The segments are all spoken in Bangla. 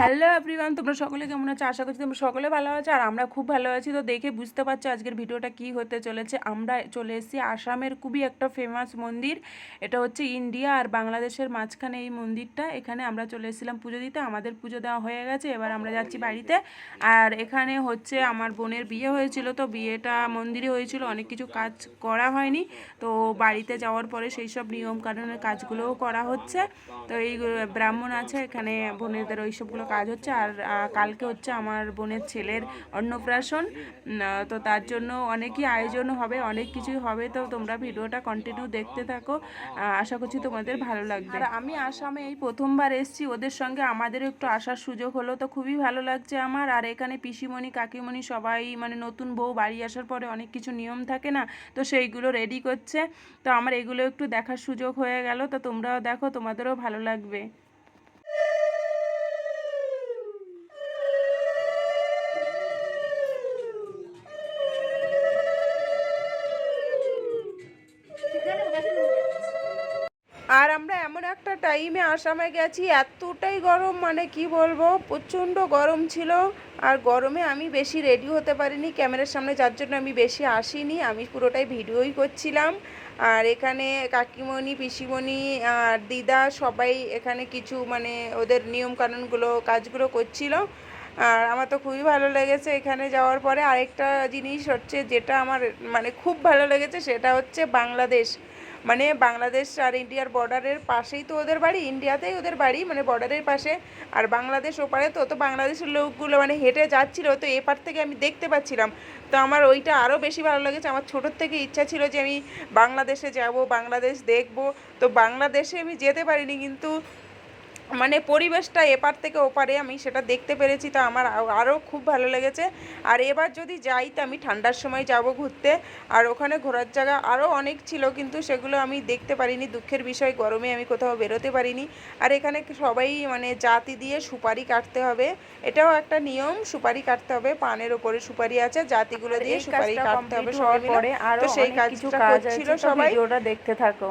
হ্যালো এভরিওয়ান, তোমরা সকলে কেমন আছো? আশা করছি তোমরা সকলে ভালো আছো আর আমরা খুব ভালো আছি। তো দেখে বুঝতে পারছ আজকের ভিডিওটা কি হতে চলেছে। আমরা চলে এসেছি আসামের খুবই একটা ফেমাস মন্দির। এটা হচ্ছে ইন্ডিয়া আর বাংলাদেশের মাঝখানে এই মন্দিরটা। এখানে আমরা চলে এসেছিলাম পুজো দিতে। আমাদের পুজো দেওয়া হয়ে গেছে। এবার আমরা যাচ্ছি বাড়িতে। আর এখানে হচ্ছে আমার বোনের বিয়ে হয়েছিল। তো বিয়েটা মন্দিরে হয়েছিল। অনেক কিছু কাজ করা হয়নি। তো বাড়িতে যাওয়ার পরে সেই সব নিয়ম কানুনের কাজগুলোও করা হচ্ছে। তো এই ব্রাহ্মণ আছে। এখানে বোনেদের ওই সবগুলো কাজ হচ্ছে আর কালকে হচ্ছে আমার বোনের ছেলের অন্নপ্রাশন। তো তার জন্য অনেকই আয়োজন হবে, অনেক কিছুই হবে। তো তোমরা ভিডিওটা কন্টিনিউ দেখতে থাকো। আশা করছি তোমাদের ভালো লাগবে। আর আমি আসামে এই প্রথমবার এসেছি, ওদের সঙ্গে আমাদেরও একটু আসার সুযোগ হলো। তো খুবই ভালো লাগছে আমার। আর এখানে পিসিমণি, কাকিমণি সবাই মানে নতুন বউ, বাড়ি আসার পরে অনেক কিছু নিয়ম থাকে না, তো সেইগুলো রেডি করছে। তো আমার এগুলো একটু দেখার সুযোগ হয়ে গেল। তো তোমরাও দেখো, তোমাদেরও ভালো লাগবে। এমন একটা টাইমে আসামে গেছি, এতটাই গরম মানে কি বলব? প্রচণ্ড গরম ছিল, আর গরমে আমি বেশি রেডি হতে পারিনি। ক্যামেরার সামনে যার জন্য আমি বেশি আসিনি, আমি পুরোটাই ভিডিওই করছিলাম। আর এখানে কাকিমণি, পিসিমণি, আর দিদা সবাই এখানে কিছু মানে ওদের নিয়ম কানুনগুলো কাজগুলো করছিল। আর আমার তো খুবই ভালো লেগেছে এখানে যাওয়ার পরে। আরেকটা জিনিস হচ্ছে, যেটা আমার মানে খুব ভালো লেগেছে, সেটা হচ্ছে বাংলাদেশ। মানে বাংলাদেশ আর ইন্ডিয়ার বর্ডারের পাশেই তো ওদের বাড়ি, ইন্ডিয়াতেই ওদের বাড়ি মানে বর্ডারের পাশে। আর বাংলাদেশ ওপারে তো তো বাংলাদেশের লোকগুলো মানে হেঁটে যাচ্ছিল, তো এপার থেকে আমি দেখতে পাচ্ছিলাম। তো আমার ওইটা আরও বেশি ভালো লেগেছে। আমার ছোটোর থেকে ইচ্ছা ছিল যে আমি বাংলাদেশে যাব, বাংলাদেশ দেখব। তো বাংলাদেশে আমি যেতে পারিনি, কিন্তু মানে পরিবেশটা এপার থেকে ওপারে আমি সেটা দেখতে পেরেছি তো আমার আরও খুব ভালো লেগেছে। আর এবার যদি যাই তো আমি ঠান্ডার সময় যাব ঘুরতে। আর ওখানে ঘোরার জায়গা আরও অনেক ছিল কিন্তু সেগুলো আমি দেখতে পারিনি। দুঃখের বিষয় গরমে আমি কোথাও বেরোতে পারিনি। আর এখানে সবাই মানে জাতি দিয়ে সুপারি কাটতে হবে। এটাও একটা নিয়ম সুপারি কাটতে হবে পানের ওপরে সুপারি আছে জাতিগুলো দিয়ে সুপারি কাটতে হবে সবাই তো সেই কাজটা করছিল সবাই। ভিডিওটা দেখতে থাকো।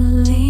suddenly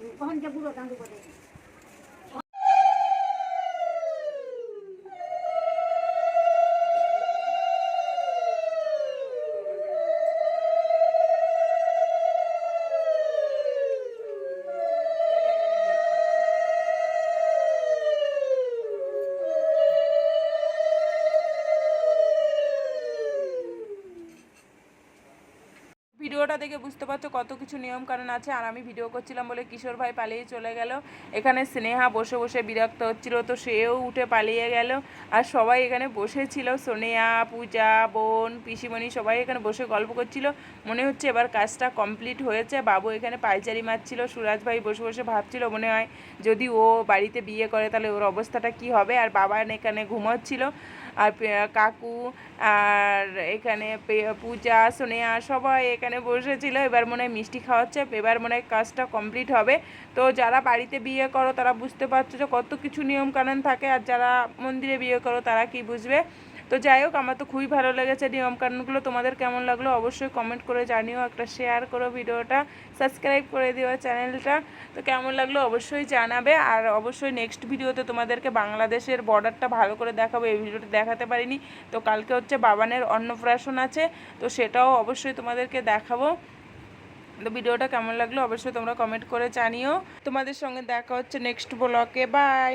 make our colors blend. ভিডিওটা দেখে বুঝতে পারছ কত কিছু নিয়ম কারণ আছে। আর আমি ভিডিও করছিলাম বলে কিশোর ভাই পালিয়ে চলে গেল। এখানে স্নেহা বসে বসে বিরক্ত হচ্ছিল, তো সেও উঠে পালিয়ে গেল। আর সবাই এখানে বসেছিল। সোনিয়া, পূজা, বোন, পিসিমণি সবাই এখানে বসে গল্প করছিল। মনে হচ্ছে এবার কাজটা কমপ্লিট হয়েছে। বাবু এখানে পাইচারি মারছিল। সুরাজ ভাই বসে বসে ভাবছিল, মনে হয় যদি ও বাড়িতে বিয়ে করে তাহলে ওর অবস্থাটা কি হবে? আর বাবা এখানে ঘুমোচ্ছিল। আর কাকু, আর এখানে পূজা, সোনিয়া সবাই এখানে বসেছিল, এবার মনে হয় মিষ্টি খাওয়াচ্ছে, এবার মনে হয় কাজটা কমপ্লিট হবে। তো যারা বাড়িতে বিয়ে করো, তারা বুঝতে পারছ যে কত কিছু নিয়ম কানুন থাকে, আর যারা মন্দিরে বিয়ে করো, তারা কি বুঝবে? তো যাই হোক, আমার তো খুবই ভালো লেগেছে নিয়ম কানুনগুলো তোমাদের কেমন লাগল অবশ্যই কমেন্ট করে জানিও, একটা শেয়ার করো ভিডিওটা সাবস্ক্রাইব করে দিও চ্যানেলটা তো কেমন লাগল অবশ্যই জানাবে, আর অবশ্যই নেক্সট ভিডিওতে তোমাদেরকে বাংলাদেশের বর্ডারটা ভালো করে দেখাবো, এই ভিডিওটা দেখাতে পারিনি। তো কালকে হচ্ছে বাবানের অন্নপ্রাশন আছে, তো সেটাও অবশ্যই তোমাদেরকে দেখাবো। তো ভিডিওটা কেমন লাগল অবশ্যই তোমরা কমেন্ট করে জানিও। তোমাদের সঙ্গে দেখা হচ্ছে নেক্সট ব্লকে বাই